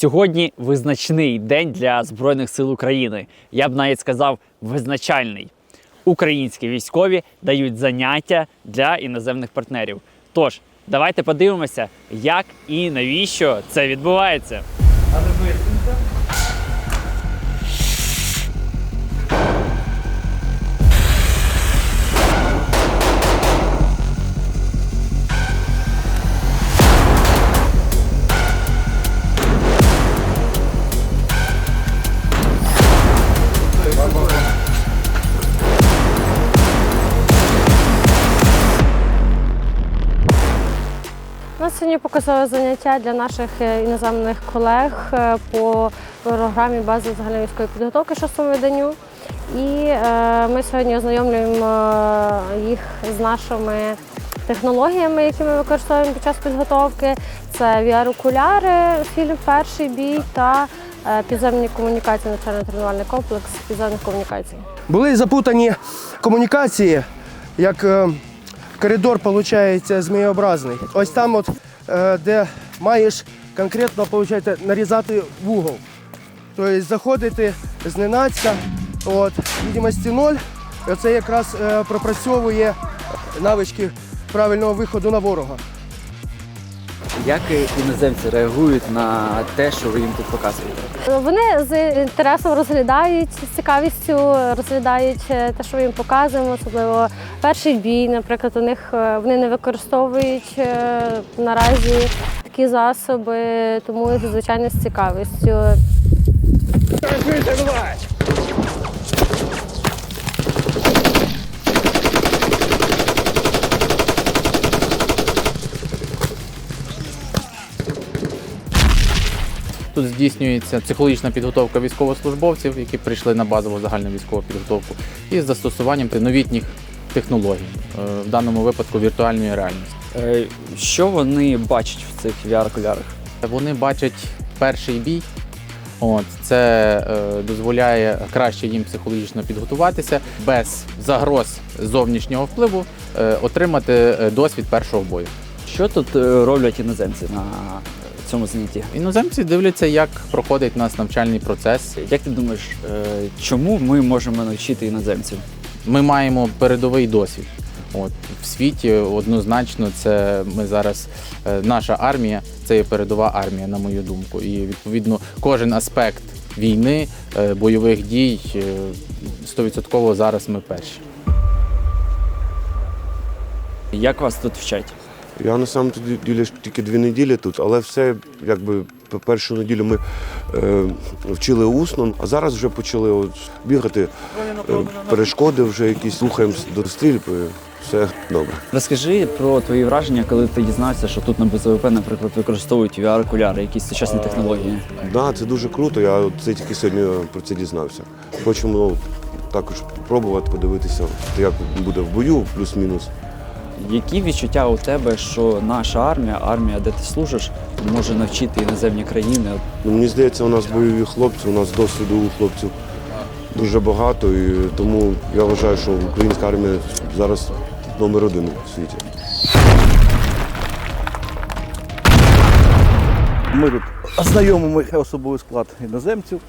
Сьогодні визначний день для Збройних сил України. Я б навіть сказав визначальний. Українські військові дають заняття для іноземних партнерів. Тож, давайте подивимося, як і навіщо це відбувається. Нас сьогодні показове заняття для наших е, іноземних колег е, по програмі бази загальної військової підготовки шостому виданню. І е, ми сьогодні ознайомлюємо їх з нашими технологіями, які ми використовуємо під час підготовки. Це VR-окуляри, фільм Перший бій та підземні комунікації, навчально-тренувальний комплекс підземних комунікацій. Були запутані комунікації, як коридор виходить змієобразний. Ось там, от, е, де маєш конкретно виходить, нарізати вугол. Тобто заходити зненацька, от, відомості ноль. Це якраз е, пропрацьовує навички правильного виходу на ворога. Як іноземці реагують на те, що ви їм тут показуєте? Вони з інтересом розглядають, з цікавістю розглядають е, те, що ми їм показуємо, особливо перший бій, наприклад, у них е, вони не використовують е, наразі такі засоби, тому звичайно з цікавістю. Тут здійснюється психологічна підготовка військовослужбовців, які прийшли на базову загальну військову підготовку, із застосуванням новітніх технологій, е, в даному випадку віртуальної реальності. Е, Що вони бачать в цих VR-окулярах? Вони бачать перший бій. От, це е, дозволяє краще їм психологічно підготуватися, без загроз зовнішнього впливу е, отримати е, досвід першого бою. Що тут роблять іноземці на цьому занятті? Іноземці дивляться, як проходить у нас навчальний процес, Як ти думаєш, е, чому ми можемо навчити іноземців? Ми маємо передовий досвід. От в світі однозначно, це ми зараз е, наша армія це є передова армія, на мою думку. І відповідно кожен аспект війни, е, бойових дій стовідсотково зараз ми перші. Як вас тут вчать? Я на самом ділі ж тільки дві неділі тут, але все якби першу неділю ми е, вчили усно, а зараз вже почали от бігати е, перешкоди, вже якісь слухаємо до стрільби. Все добре. Розкажи про твої враження, коли ти дізнався, що тут на БЗВП, наприклад, використовують VR-окуляри, якісь сучасні технології. Да, це дуже круто. Я це тільки сьогодні про це дізнався. Хочемо ну, також спробувати подивитися, як буде в бою, плюс-мінус. Які відчуття у тебе, що наша армія, армія, де ти служиш, може навчити іноземні країни? Ну, мені здається, у нас бойові хлопці, у нас досвіду у хлопців дуже багато, і тому я вважаю, що українська армія зараз номер один у світі. Ми тут ознайомимо особовий склад іноземців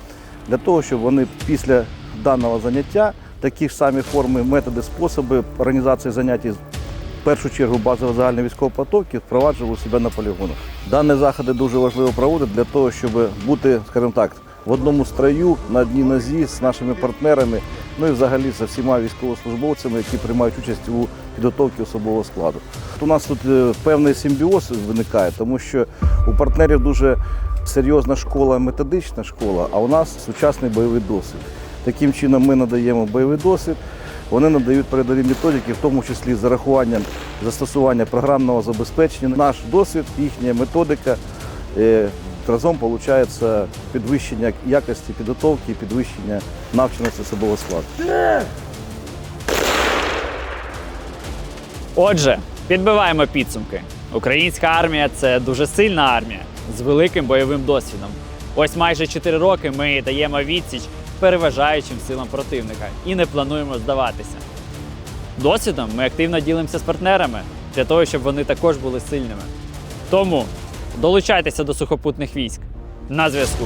для того, щоб вони після даного заняття такі ж самі форми, методи, способи організації занять в першу чергу базово загальної військової підготовки впроваджували себе на полігонах. Дані заходи дуже важливо проводити для того, щоб бути, скажімо так, в одному строю на одній нозі з нашими партнерами, ну і взагалі з всіма військовослужбовцями, які приймають участь у підготовці особового складу. У нас тут е, певний симбіоз виникає, тому що у партнерів дуже серйозна школа, методична школа, а у нас сучасний бойовий досвід. Таким чином ми надаємо бойовий досвід, вони надають передові методики, в тому числі з зарахуванням застосування програмного забезпечення. Наш досвід, їхня методика. е, Разом виходить підвищення якості підготовки, підвищення навченості особового складу. Отже, підбиваємо підсумки. Українська армія це дуже сильна армія з великим бойовим досвідом. Ось майже 4 роки ми даємо відсіч переважаючим силам противника і не плануємо здаватися. Досвідом ми активно ділимося з партнерами для того, щоб вони також були сильними. Тому долучайтеся до сухопутних військ, на зв'язку.